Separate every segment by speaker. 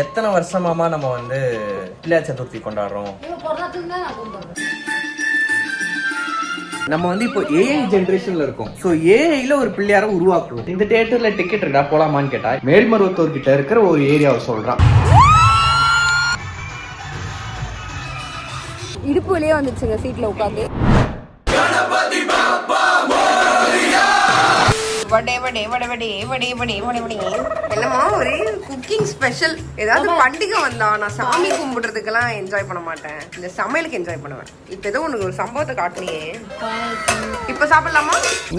Speaker 1: எத்தனை வருஷமாமா நம்ம வந்து பிள்ளையார் சதுர்த்தி கொண்டாடுறோம்? நம்ம வந்து இப்போ ஏஐ ஜெனரேஷன்ல இருக்கோம். ஸோ ஏஐல ஒரு பிள்ளையார உருவாக்குவோம். இந்த தியேட்டர்ல டிக்கெட் இருக்கா? போலாமான்னு கேட்டா மேல்மருவத்தூர் கிட்ட இருக்கிற ஒரு ஏரியாவை சொல்றான்.
Speaker 2: இடுப்பு வழியே வந்துச்சுங்க சீட்ல உட்காந்து.
Speaker 3: வடே வடே வடே வடே வடே வடே வடே வடே. என்னமோ ஒரு குக்கிங் ஸ்பெஷல் ஏதாவது பண்டிகை வந்தா நான் சாமி கும்பிடுறதுக்கெல்லாம் என்ஜாய் பண்ண மாட்டேன். இந்த சமையலுக்கு என்ஜாய் பண்ணுவேன். இப்போ ஏதோ உனக்கு ஒரு சம்பவத்தை காட்டுனியே. இப்போ சாப்பிடலாமா?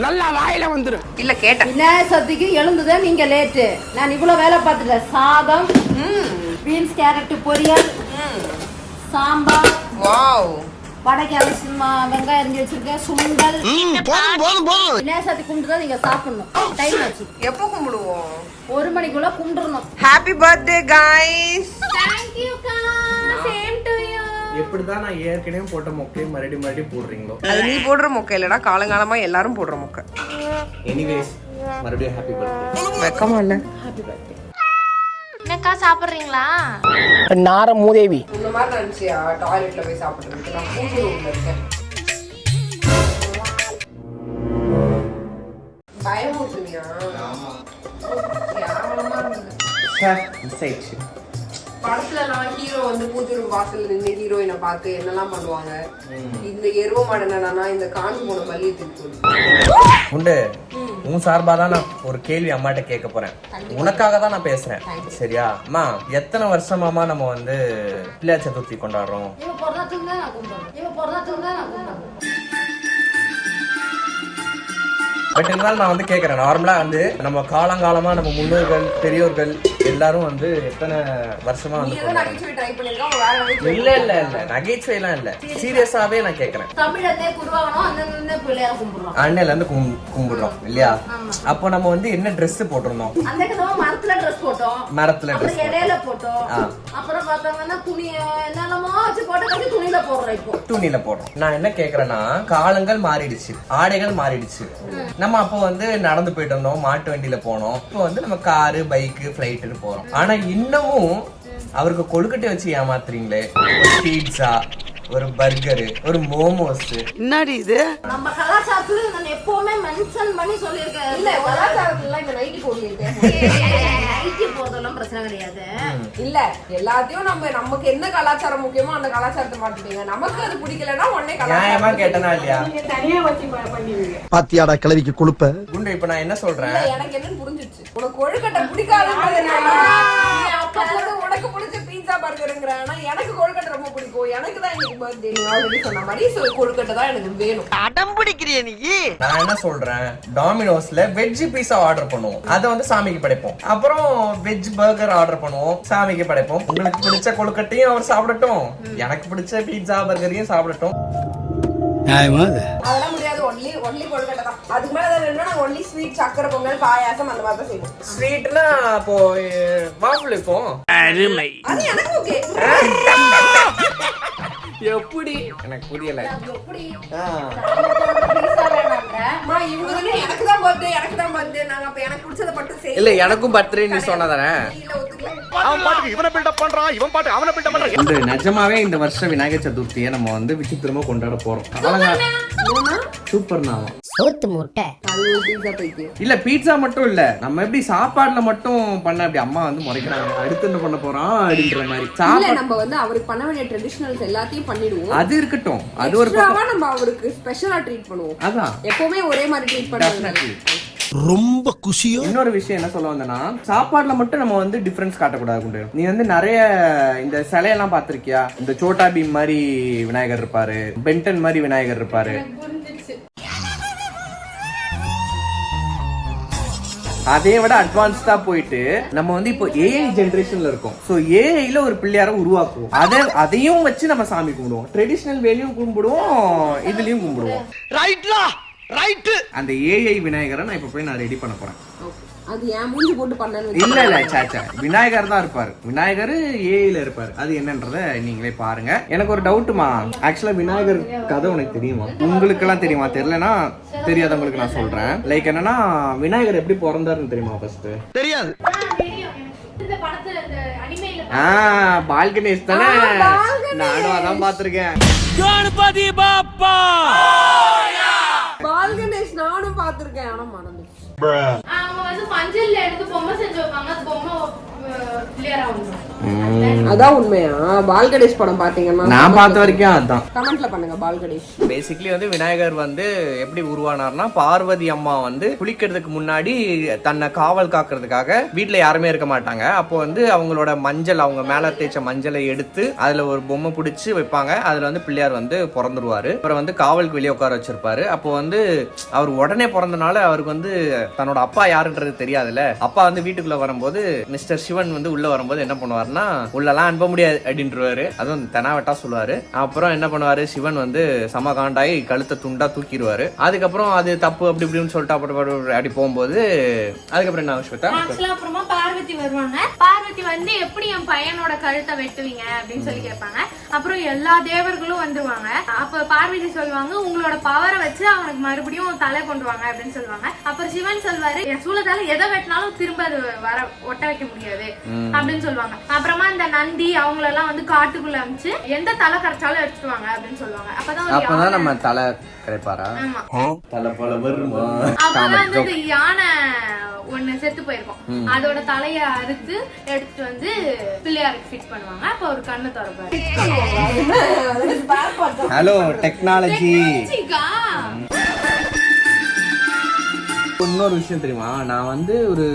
Speaker 4: நல்லா வாயில வந்துரும்
Speaker 3: இல்ல கேட்டேன்.
Speaker 2: விநாயகர் சதுர்த்திக்கு எழுந்துதான் நீங்க லேட்டு நான் இவ்வளவு வேலை பார்த்துட்டேன். சாதம் பீன்ஸ் கேரட் பொரியல் சாம்பார்.
Speaker 3: வாவ்.
Speaker 2: வடைக்காய் சும்மா வெங்காயம் அரிஞ்சு வச்சிருக்கேன். சுண்டல். சதுர்த்தி கும்பிட்டு நீங்க சாப்பிடணும். டைம் ஆச்சு.
Speaker 3: எப்போ கும்பிடுவோம்?
Speaker 2: ஒரு மணிக்குள்ள கும்பிட்டுறணும்.
Speaker 3: Happy birthday guys
Speaker 2: thank you same to you
Speaker 1: எப்படிதான் நான் ஏற்கனவே போட்ட மொக்கையை மறுபடியும் மறுபடியும் போடுறீங்களோ?
Speaker 3: அது நீ போடுற மொக்கை இல்லடா காலங்காலமா எல்லாரும் போடுற மொக்கை.
Speaker 1: எனிவேஸ் மறுபடியும் ஹாப்பி பர்த்டே
Speaker 3: வெக்கமா இல்ல.
Speaker 5: என்னக்கா சாப்பிட்றீங்களா?
Speaker 4: நார மூதேவி
Speaker 3: இந்த மாதிரி நினைச்சியா டாய்லெட்ல போய் சாப்பிடுறதுக்கு நான் பூஜை ரூம்ல இருக்கேன் பயமுறுத்துனியா கேவலமா இருந்தது.
Speaker 1: மிஸ் ஆயிடுச்சு.
Speaker 3: படத்துல நான் ஹீரோ வந்து ரூம் வாசல்ல நின்று ஹீரோயினை பார்த்து என்னெல்லாம் பண்ணுவாங்க? இந்த எருவ மாடனா இந்த காஞ்சு போன தூக்கி
Speaker 1: உண்டு. உன் சார்பா தான் நான் ஒரு கேள்வி அம்மாட்ட கேட்க போறேன். உனக்காக தான் நான் பேசுறேன். சரியா? அம்மா எத்தனை வருஷமாமா நம்ம வந்து பிள்ளையார் சதுர்த்தி கொண்டாடுறோம்? பட் இருந்தாலும் நான் வந்து கேட்குறேன் நார்மலாக வந்து நம்ம காலங்காலமாக நம்ம முன்னோர்கள் பெரியோர்கள் எல்லாரும் வந்து எத்தனை வருஷமா வந்து இல்லை இல்லை இல்லை. நகைச்சுவைலாம் இல்லை. சீரியஸாகவே நான் கேட்குறேன்
Speaker 2: தமிழத்தை
Speaker 1: இருந்து அண்ணன்லேருந்து கும்பிடுறோம் இல்லையா? அப்போ நம்ம வந்து என்ன Dress போட்டிருந்தோம்?
Speaker 2: அந்த கிழமை மரத்துல ட்ரெஸ் போட்டோம்.
Speaker 1: மரத்துல
Speaker 2: அப்புறம்
Speaker 1: ட்ரெஸ்
Speaker 2: இடையில போட்டோம்.
Speaker 1: ஆ.
Speaker 2: அப்புறம் பார்த்தாங்கன்னா துணி என்னென்னமோ வச்சு போட்டு கட்டி துணியில போடுறோம் இப்போ.
Speaker 1: துணியில போடுறோம். நான் என்ன கேக்குறேன்னா காலங்கள் மாறிடுச்சு ஆடைகள் மாறிடுச்சு. நம்ம அப்போ வந்து நடந்து போயிட்டு இருந்தோம் மாட்டு வண்டியில போனோம். இப்போ வந்து நம்ம காரு பைக்கு ஃபிளைட்டுன்னு போறோம். ஆனா இன்னமும் அவருக்கு கொழுக்கட்டை வச்சு ஏமாத்துறீங்களே? பீட்சா ஒரு பர்கரு ஒரு மோமோஸ்
Speaker 4: என்னடி இது?
Speaker 2: நம்ம கலாச்சாரத்துல நான் எப்பவுமே மென்ஷன் பண்ணி சொல்லியிருக்கேன்.
Speaker 3: இல்ல கலாச்சாரத்துல இந்த நைட்டி போட்டுருக்கேன்
Speaker 2: நைட்டி போறதெல்லாம் பிரச்சனை கிடையாது.
Speaker 3: இல்ல எல்லாத்தையும் நம்ம நமக்கு என்ன கலாச்சாரம் முக்கியமோ அந்த கலாச்சாரத்தை மாட்டிட்டீங்க நமக்கு அது பிடிக்கலன்னா உடனே
Speaker 1: நியாயமா
Speaker 3: கலாச்சாரம்
Speaker 1: கேட்டனா இல்லையா?
Speaker 6: பாத்தியாடா கிளவிக்கு கொழுப்ப.
Speaker 1: குண்டு இப்ப நான் என்ன சொல்றேன்?
Speaker 3: எனக்கு என்னன்னு புரிஞ்சிருச்சு. உனக்கு கொழுக்கட்டை பிடிக்காதுன்றதுனால பிடிக்கும் எனக்கு தான் இன்னைக்கு பர்த்டே நீ ஆல்ரெடி சொன்ன மாதிரி so கொழுக்கட்டை தான் எனக்கு வேணும்.
Speaker 4: அடம் பிடிக்கிறிய நீ?
Speaker 1: நான் என்ன சொல்றேன்? டாமினோஸ்ல வெஜ் பீஸா ஆர்டர் பண்ணுவோம். அதை வந்து சாமிக்கு படைப்போம். அப்புறம் வெஜ் பர்கர் ஆர்டர் பண்ணுவோம். சாமிக்கு படைப்போம். உங்களுக்கு பிடிச்ச கொழுக்கட்டையும் அவர் சாப்பிடட்டும். எனக்கு பிடிச்ச பீட்சா பர்கரையும் சாப்பிடட்டும்.
Speaker 3: அதெல்லாம் முடியாது. ஒன்லி ஒன்லி கொழுக்கட்டை தான். அதுக்கு மேல ஏதாவது வேணும்னா நாங்க ஒன்லி ஸ்வீட் சக்கரை பொங்கல் பாயாசம் அந்த மாதிரி தான் செய்வோம்.
Speaker 1: ஸ்வீட்னா அப்போ வாஃபிள் இருக்கும்
Speaker 4: அருமை.
Speaker 3: அது எனக்கு ஓகே
Speaker 1: எப்படி? எனக்கு புரியல. இல்ல எனக்கும் பர்த்டே நீ சொன்னதானே
Speaker 6: அவன் பாட்டுக்கு இவனை பில்டப் பண்றான்
Speaker 1: இந்த நிஜமாவே இந்த வருஷம் விநாயகர் சதுர்த்தியை நம்ம வந்து விசித்திரமா கொண்டாட போறோம். சூப்பர் நான்
Speaker 5: சோத்து மூட்டை.
Speaker 1: இல்ல பீட்சா மட்டும் இல்ல. நம்ம எப்படி சாப்பாடுல மட்டும் பண்ண அப்படி அம்மா வந்து முறைக்கிறாங்க. அடுத்து என்ன பண்ண போறோம் அப்படின்ற மாதிரி.
Speaker 3: இல்ல
Speaker 1: சாப்பாடு
Speaker 3: நம்ம வந்து அவருக்கு பண்ண வேண்டிய ட்ரெடிஷனல்ஸ் எல்லாத்தையும் பண்ணிடுவோம்.
Speaker 1: அது இருக்கட்டும். அது ஒரு
Speaker 3: நம்ம அவருக்கு ஸ்பெஷலா ட்ரீட் பண்ணுவோம்.
Speaker 1: அதான்.
Speaker 3: எப்பவுமே ஒரே மாதிரி ட்ரீட். பண்ணுவோம்
Speaker 6: ரொம்ப குஷியோ?
Speaker 1: இன்னொரு விஷயம் என்ன சொல்ல வந்தேன்னா சாப்பாடுல மட்டும் நம்ம வந்து டிஃபரன்ஸ் காட்டக்கூடாது குண்டு. நீ வந்து நிறைய இந்த சிலையெல்லாம் பார்த்திருக்கியா? இந்த சோட்டா பீம் மாதிரி விநாயகர் இருப்பாரு பென்டன் மாதிரி விநாயகர் இருப்பாரு. அதை விட அட்வான்ஸ்டா போயிட்டு நம்ம வந்து இப்போ ஏஐ ஜெனரேஷன்ல இருக்கோம். சோ ஏஐல ஒரு பிள்ளையார உருவாக்குவோம். அதை அதையும் வச்சு நம்ம சாமி கும்பிடுவோம். ட்ரெடிஷனல் வேலையும் கும்பிடுவோம் இதுலயும் கும்பிடுவோம்.
Speaker 6: ரைட்லா ரைட்டு
Speaker 1: அந்த ஏஐ விநாயகரை நான் இப்ப போய் நான் ரெடி பண்ண போறேன்.
Speaker 3: அது ஏன் மூஞ்சி போட்டு பண்ணனு
Speaker 1: இல்ல இல்ல சாச்சா விநாயகர் தான் இருப்பாரு. விநாயகர் ஏஐல இருப்பாரு. அது என்னன்றத நீங்களே பாருங்க. எனக்கு ஒரு டவுட்டுமா ஆக்சுவலா விநாயகர் கதை உனக்கு தெரியுமா? உங்களுக்கு எல்லாம் தெரியுமா? தெரியலனா தெரியாதவங்களுக்கு நான் சொல்றேன். லைக் என்னன்னா விநாயகர் எப்படி பிறந்தாருன்னு தெரியுமா ஃபர்ஸ்ட்
Speaker 6: தெரியாது.
Speaker 2: இந்த படத்துல இந்த அனிமையில
Speaker 1: ஆ பால்கனிஸ் தானே? நானும் அதான் பாத்திருக்கேன்
Speaker 4: கணபதி பாப்பா!
Speaker 3: பால்கனேஷ் நானும் பாத்திருக்கேன் ஆனா
Speaker 2: மஞ்சள்ல எடுத்து பொம்மை செஞ்சு வைப்பாங்க. அது பொம்மை
Speaker 3: அதான் உண்மையா? பால்கணேஷ் படம் பாத்தீங்கன்னா
Speaker 1: நான் பார்த்த வரைக்கும் அதான்.
Speaker 3: கமெண்ட்ல பண்ணுங்க பால்கணேஷ்
Speaker 1: பேசிக்கலி வந்து விநாயகர் வந்து எப்படி உருவானார்னா பார்வதி அம்மா வந்து குளிக்கிறதுக்கு முன்னாடி தன்னை காவல் காக்கிறதுக்காக வீட்ல யாருமே இருக்க மாட்டாங்க. அப்போ வந்து அவங்களோட மஞ்சள் அவங்க மேல தேய்ச்ச மஞ்சளை எடுத்து அதுல ஒரு பொம்மை பிடிச்சி வைப்பாங்க. அதுல வந்து பிள்ளையார் வந்து பிறந்துருவாரு. அப்புறம் வந்து காவலுக்கு வெளியே உட்கார வச்சிருப்பாரு. அப்போ வந்து அவர் உடனே பிறந்தனால அவருக்கு வந்து தன்னோட அப்பா யாருன்றது தெரியாதுல்ல. அப்பா வந்து வீட்டுக்குள்ள வரும்போது மிஸ்டர் சிவன் வந்து உள்ள வரும்போது என்ன பண்ணுவாருன்னா உள்ளெல்லாம் அனுப்ப முடியாது அப்படின்றவாரு. அதுவும் தெனாவட்டா சொல்லுவாரு. அப்புறம் என்ன பண்ணுவாரு? சிவன் வந்து சம காண்டாயி கழுத்தை துண்டா தூக்கிடுவாரு. அதுக்கப்புறம் அது தப்பு அப்படி இப்படின்னு சொல்லிட்டு அப்படி அப்படி போகும்போது அதுக்கப்புறம் என்ன ஸ்வேதா
Speaker 5: அப்புறமா பார்வதி வருவாங்க. பார்வதி வந்து எப்படி என் பையனோட கழுத்தை வெட்டுவீங்க? அப்படின்னு சொல்லி கேட்பாங்க. அப்புறம் எல்லா தேவர்களும் வந்துருவாங்க. அப்ப பார்வதி சொல்லுவாங்க உங்களோட பவரை வச்சு அவனுக்கு மறுபடியும் தலை கொண்டு வாங்க அப்படின்னு சொல்லுவாங்க. அப்புறம் சிவன் சொல்வாரு என் சூழத்தால எதை வெட்டினாலும் திரும்ப அது வர ஒட்ட வைக்க முடியாது அப்படின்னு சொல்லுவாங்க. அப்புறமா இந்த நந்தி அவங்களெல்லாம் வந்து காட்டுக்குள்ள அமிச்சு எந்த தலை கரைச்சாலும் எடுத்துட்டு வாங்க அப்படின்னு சொல்லுவாங்க. அப்பதான்
Speaker 1: அப்பதான் நம்ம தலை கிடைப்பாரா தலை போல வருமா
Speaker 5: யானை ஒண்ணு செத்து போயிருக்கும். அதோட தலைய அறுத்து எடுத்துட்டு வந்து பிள்ளையாருக்கு ஃபிட் பண்ணுவாங்க. அப்ப ஒரு கண்ணு திறப்பாரு.
Speaker 1: Hello technology. இன்னொரு விஷயம் தெரியுமா? நான் வந்து ஒரு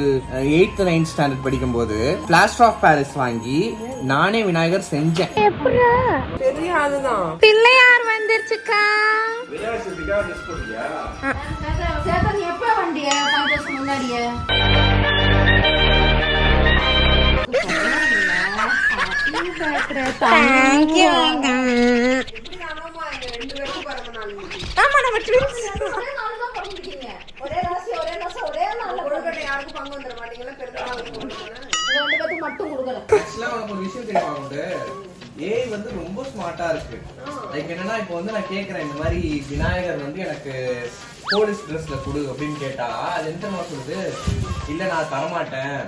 Speaker 1: எயித் நைன்த் ஸ்டாண்டர்ட் படிக்கும்போது பிளாஸ்டர் ஆஃப் பாரிஸ் வாங்கி நானே விநாயகர் செஞ்சேன்.
Speaker 3: தெரியாதுதான்
Speaker 5: பிள்ளையார் வந்துருச்சுக்கா.
Speaker 2: சேத்தன் எப்ப வண்டிய கொஞ்சம் வருஷம் முன்னாடியே
Speaker 3: ஆமா நம்ம ட்வின்ஸ்
Speaker 2: ஒரே நாள் தான் பிறந்திருக்கீங்க. ஒரே ராசி ஒரே மாசம் ஒரே நாள்ல
Speaker 3: கொழுக்கட்டை யாருக்கும் பங்கு வந்துட மாட்டீங்களா பெருநாள்
Speaker 2: உங்க ரெண்டு பேத்துக்கு மட்டும்
Speaker 1: ஒரு விஷயம் தெரியுமா ஏஐ வந்து ரொம்ப ஸ்மார்ட்டா இருக்கு. லைக் என்னன்னா இப்போ வந்து நான் கேக்குறேன் இந்த மாதிரி விநாயகர் வந்து எனக்கு போலீஸ் ட்ரெஸ்ல கொடு அப்படின்னு கேட்டா அது எந்த மாதிரி சொல்லுது? இல்ல நான் தரமாட்டேன்.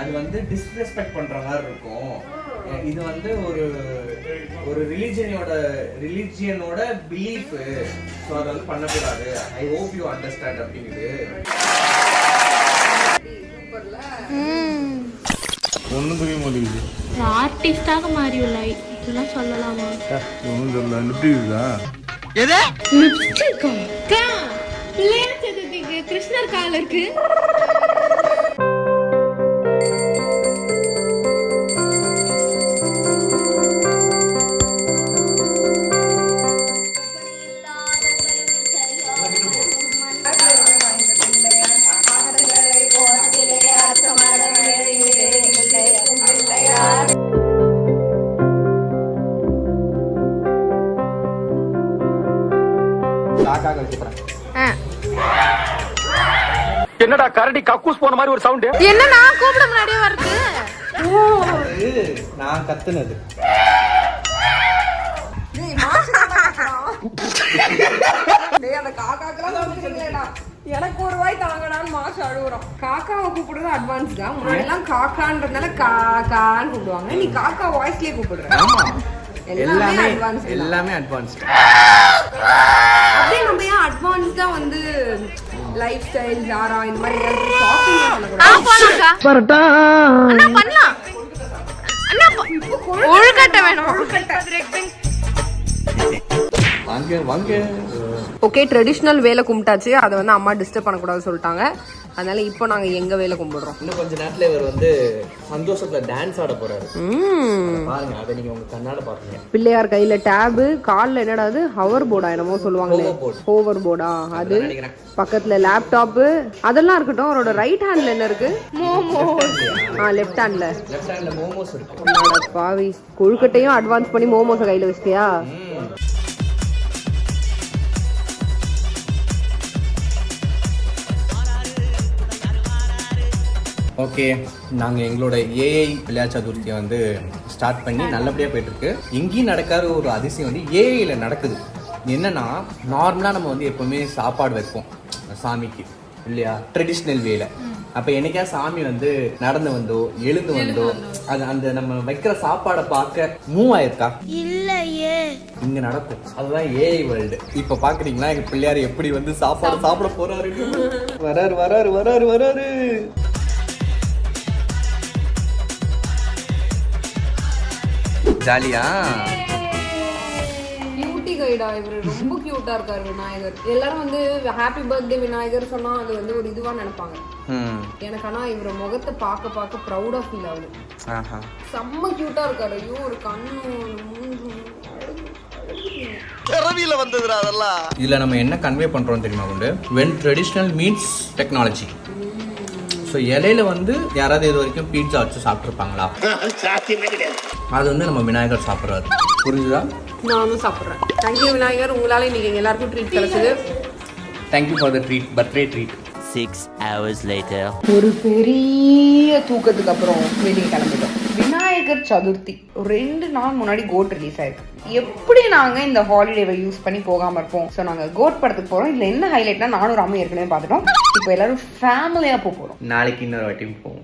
Speaker 1: அது வந்து டிஸ்ரெஸ்பெக்ட் பண்ற மாதிரி இருக்கும். இது வந்து ஒரு ஒரு ரிலிஜியனோட ரிலிஜியனோட பிலீஃப் ஸோ அதை வந்து பண்ணக்கூடாது. ஐ ஹோப் யூ அண்டர்ஸ்டாண்ட் அப்படிங்குது.
Speaker 7: ஒன்றும் புரிய மாட்டேங்குது.
Speaker 5: ஆர்டிஸ்டாக மாறி இதெல்லாம் சொல்லலாமா?
Speaker 7: ஒன்றும்
Speaker 5: லிப்ஸ்டிக்கா? அக்கா, பிள்ளையார் சதுர்த்திக்கு கிருஷ்ணர் கால் இருக்கு.
Speaker 6: கரடி கக்கூஸ் போன மாதிரி ஒரு சவுண்ட்
Speaker 5: என்ன நான் கூப்பிட முன்னாடியே வருது?
Speaker 1: நான் கத்துனது.
Speaker 3: எனக்கு ஒரு வாய் தாங்கடான்னு மாசு அழுகுறோம். காக்காவை கூப்பிடுறது அட்வான்ஸ் தான். முன்னாடி எல்லாம் காக்கான்றதுனால காக்கான்னு கூப்பிடுவாங்க. நீ காக்கா வாய்ஸ்லயே கூப்பிடுற. எல்லாமே தான்.
Speaker 1: எல்லாமே அட்வான்ஸ்ட்
Speaker 3: அப்படியே நம்ம ஏன் அட்வான்ஸ்டா வந்து லைஃப் ஸ்டைல் ஜாரா இந்த மாதிரி ஷாப்பிங்
Speaker 5: அண்ணா பண்ணலாம். அண்ணா ப- கொழுக்கட்டை வேணும்.
Speaker 1: வாங்க வாங்க.
Speaker 3: ஓகே ட்ரெடிஷ்னல் வேலை கும்பிட்டாச்சு. அதை வந்து அம்மா டிஸ்டர்ப் பண்ணக்கூடாதுன்னு சொல்லிட்டாங்க. அதனால இப்போ நாங்க எங்க வேலை கும்பிடுறோம்.
Speaker 1: இன்னும் கொஞ்ச நேரத்துல இவர் வந்து சந்தோஷத்துல டான்ஸ் ஆட போறாரு. பாருங்க அதை நீங்க உங்க கண்ணால பாருங்க.
Speaker 3: பிள்ளையார் கையில டேபு கால்ல என்னடா அது? ஹவர் போர்டா என்னமோ சொல்லுவாங்களே. ஹோவர் போர்டா அது பக்கத்துல லேப்டாப்பு அதெல்லாம் இருக்கட்டும். அவரோட ரைட் ஹேண்ட்ல என்ன இருக்கு? ஆ லெஃப்ட் ஹேண்ட்ல
Speaker 1: லெஃப்ட் ஹேண்ட்ல மோமோஸ் இருக்கு.
Speaker 3: பாவி கொழுக்கட்டையும் அட்வான்ஸ் பண்ணி மோமோஸ கையில வச்சிட்டியா?
Speaker 1: ஓகே நாங்க எங்களோட ஏஐ விளையாட்டு சதுர்த்தியை வந்து ஸ்டார்ட் பண்ணி நல்லபடியா போயிட்டு இருக்கு எங்கேயும் நடக்காத ஒரு அதிசயம் வந்து ஏஐல நடக்குது. என்னன்னா நார்மலா நம்ம வந்து எப்பவுமே சாப்பாடு வைப்போம். சாமிக்கு இல்லையா? ட்ரெடிஷ்னல் வேல அப்ப என்னைக்கா சாமி வந்து நடந்து வந்தோ எழுந்து வந்தோ அது அந்த நம்ம வைக்கிற சாப்பாடை பார்க்க மூவ் ஆயிருக்கா? இல்லையே. இங்க நடக்கும். அதுதான் ஏஐ வேர்ல்டு இப்ப பாக்குறீங்களா? எங்க பிள்ளையார் எப்படி வந்து சாப்பாடு சாப்பிட. போறாரு வராரு வராரு வராரு வராரு. ஜாலியா?
Speaker 6: கியூட்டி கைடா இவர்? ரொம்ப கியூட்டா இருக்காரு விநாயகர். எல்லாரும் வந்து ஹாப்பி பர்த்டே விநாயகர் சொன்னா அது வந்து ஒரு இதுவா நினைப்பாங்க.
Speaker 1: ம்.
Speaker 6: எனக்கு ஆனா இவர முகத்தை பார்க்க பார்க்க ப்ரௌடா ஃபீல் ஆகுது. செம்ம கியூட்டா இருக்காரு. ஐயோ ஒரு கண்ணு ஒரு மூஞ்சு
Speaker 1: இதுல நம்ம என்ன கன்வே பண்றோம் தெரியுமா உண்டு when traditional means technology so இலையில வந்து யாராவது இது வரைக்கும் பீட்சா வச்சு சாப்பிட்ருப்பாங்களா அது வந்து நம்ம விநாயகர் சாப்பிட்றாரு. புரிஞ்சுதா?
Speaker 6: நானும் சாப்பிட்றேன். தேங்க்யூ விநாயகர் உங்களால இன்னைக்கு எல்லாருக்கும் ட்ரீட் கிடைச்சது.
Speaker 1: Thank you for the treat birthday treat
Speaker 8: Six hours later.
Speaker 6: ஒரு பெரிய தூக்கத்துக்கு அப்புறம் வெளியே கிளம்பிட்டோம். விநாயகர் சதுர்த்தி. ரெண்டு நாள் முன்னாடி கோட் ரிலீஸ் ஆயிருக்கு. எப்படி நாங்க இந்த ஹாலிடேவை யூஸ் பண்ணி போகாம இருப்போம்? ஸோ நாங்க கோட் படத்துக்கு போறோம். இதுல என்ன ஹைலைட்னா நானும் ராமும் ஏற்கனவே பார்த்துட்டோம். இப்போ எல்லாரும் ஃபேமிலியா போக போறோம்.
Speaker 1: நாளைக்கு இன்னொரு வாட்டியும் போவோம்.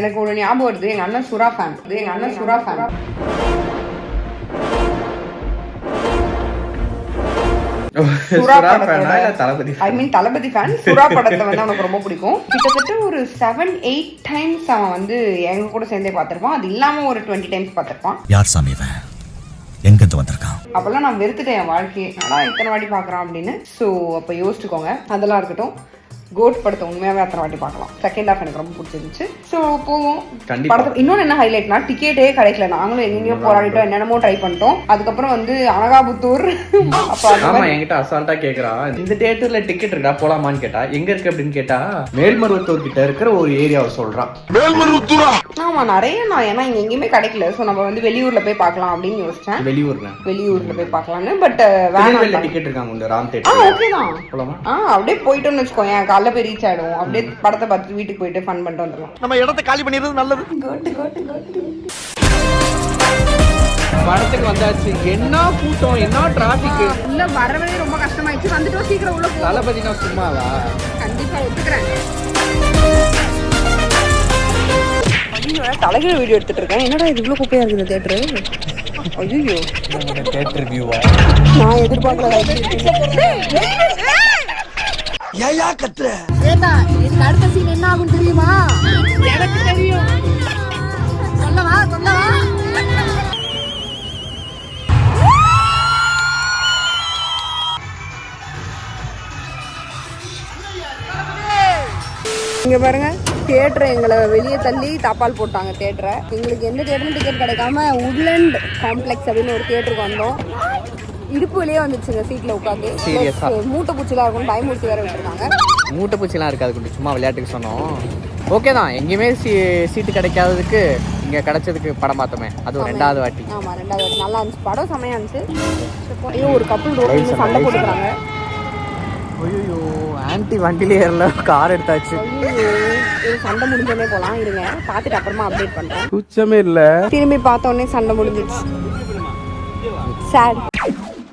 Speaker 6: எனக்கு ஒரு ஞாபகம் வருது. எங்க அண்ணன் சுறா ஃபேன் எங்க அண்ணன் சுறா ஃபேன்
Speaker 1: தளபதி
Speaker 6: ஐ மீன் தளபதி ஃபேன் சுறா படத்தை வந்து அவனுக்கு ரொம்ப பிடிக்கும். கிட்டத்தட்ட ஒரு செவன் எயிட் டைம்ஸ் அவன் வந்து எங்க கூட சேர்ந்தே பார்த்திருப்பான். அது இல்லாம ஒரு டுவெண்ட்டி டைம்ஸ் பார்த்திருப்பான்.
Speaker 9: யார் சாமி இவன்? எங்கிருந்து வந்திருக்கான்?
Speaker 6: அப்பெல்லாம் நான் வெறுத்துட்டேன் என் வாழ்க்கையை. நல்லா இத்தனை வாட்டி பார்க்கறான் அப்படின்னு. ஸோ அப்போ யோசிச்சுக்கோங்க. அதெல்லாம் இருக்கட்டும். கோட் படத்தை உண்மையாவே அத்தனை வாட்டி பார்க்கலாம். செகண்ட் ஹாஃப் எனக்கு ரொம்ப பிடிச்சிருந்துச்சு. ஸோ போவோம்.
Speaker 1: கண்டிப்பா.
Speaker 6: படத்தை இன்னொன்னு என்ன ஹைலைட்னா டிக்கெட்டே கிடைக்கல. நாங்களும் எங்கெங்கயோ போராடிட்டோம் என்னென்னமோ ட்ரை பண்ணிட்டோம். அதுக்கப்புறம் வந்து அனகாபுத்தூர்.
Speaker 1: ஆமா என்கிட்ட அசால்ட்டா கேக்குறா. இந்த தியேட்டர்ல டிக்கெட் இருக்கா? போலாமான்னு கேட்டா எங்க இருக்கு அப்படின்னு கேட்டா மேல்மருவத்தூர் கிட்ட இருக்கிற ஒரு ஏரியாவை சொல்றான்
Speaker 6: ஆமா நிறைய நான் ஏன்னா இங்க எங்கேயுமே கிடைக்கல. ஸோ நம்ம வந்து வெளியூர்ல போய் பார்க்கலாம் அப்படின்னு யோசிச்சேன்.
Speaker 1: வெளியூர்ல.
Speaker 6: வெளியூர்ல போய் பார்க்கலாம்னு பட் வேணாம்
Speaker 1: டிக்கெட் இருக்காங்க உண்டு ராம்
Speaker 6: ஆ
Speaker 1: தேட்டர்
Speaker 6: ஓகே தான்.
Speaker 1: போலாமா
Speaker 6: ஆ அப்படியே போயிட்டோம்னு வச்சுக்கோங்க காலைல போய் ரீச் ஆயிடுவோம். அப்படியே படத்தை பார்த்து வீட்டுக்கு போயிட்டு ஃபன் பண்ணிட்டு வந்துடலாம்.
Speaker 10: நம்ம இடத்தை காலி பண்ணிடுறது நல்லது.
Speaker 1: படத்துக்கு வந்தாச்சு. என்ன கூட்டம் என்ன டிராபிக்
Speaker 6: உள்ள வரவே ரொம்ப கஷ்டமாயிடுச்சு. வந்துட்டோம் சீக்கிரம் உள்ள
Speaker 1: தளபதினா சும்மாவா?
Speaker 6: கண்டிப்பா ஒத்துக்கிறேன். தலைகீழ வீடியோ எடுத்துட்டு இருக்கேன் என்னடா இது இவ்வளவு குப்பையா இருக்குது தேட்டரு ஐயோ
Speaker 1: தேட்டர் வியூவா
Speaker 6: நான் எதிர்பார்க்கல
Speaker 5: ஸ்வேதா இதுக்கு அடுத்த சீன் என்ன ஆகும் தெரியுமா? எனக்கு தெரியும். சொல்லவா சொல்லவா?
Speaker 6: இங்க பாருங்க. தியேட்டர் எங்களை வெளியே தள்ளி தாப்பால் போட்டாங்க தியேட்டரை எங்களுக்கு எந்த தியேட்டரும் டிக்கெட் கிடைக்காம உட்லண்ட் காம்ப்ளெக்ஸ் அப்படின்னு ஒரு தியேட்டருக்கு வந்தோம். இடுப்பு வழியே வந்துச்சுங்க சீட்ல உட்காந்து? மூட்டை பூச்சிலாம் இருக்கும் பயமுறுத்தி வேற விட்டுருக்காங்க.
Speaker 1: மூட்டை பூச்சிலாம் இருக்காது குட்டி சும்மா விளையாட்டுக்கு சொன்னோம். ஓகே தான் எங்கேயுமே சீ சீட்டு கிடைக்காததுக்கு இங்க கிடைச்சதுக்கு படம் பார்த்தோமே. அது ஒரு ரெண்டாவது வாட்டி.
Speaker 6: ஆமா ரெண்டாவது வாட்டி. நல்லா இருந்துச்சு. படம் செமையா இருந்துச்சு. ஐயோ ஒரு கப்பல் ரோட்ல சண்டை போட்டுக்கிறாங்க.
Speaker 1: ஐயோ ஆன்டி வண்டிலே ஏறல கார் எடுத்தாச்சு.
Speaker 6: சண்டை முடிஞ்சோடனே போலாம். இருங்க பார்த்துட்டு அப்புறமா அப்டேட் பண்றேன்.
Speaker 11: சுச்சமே இல்ல.
Speaker 6: திரும்பி பார்த்த உடனே சண்டை முடிஞ்சிடுச்சு. சாட்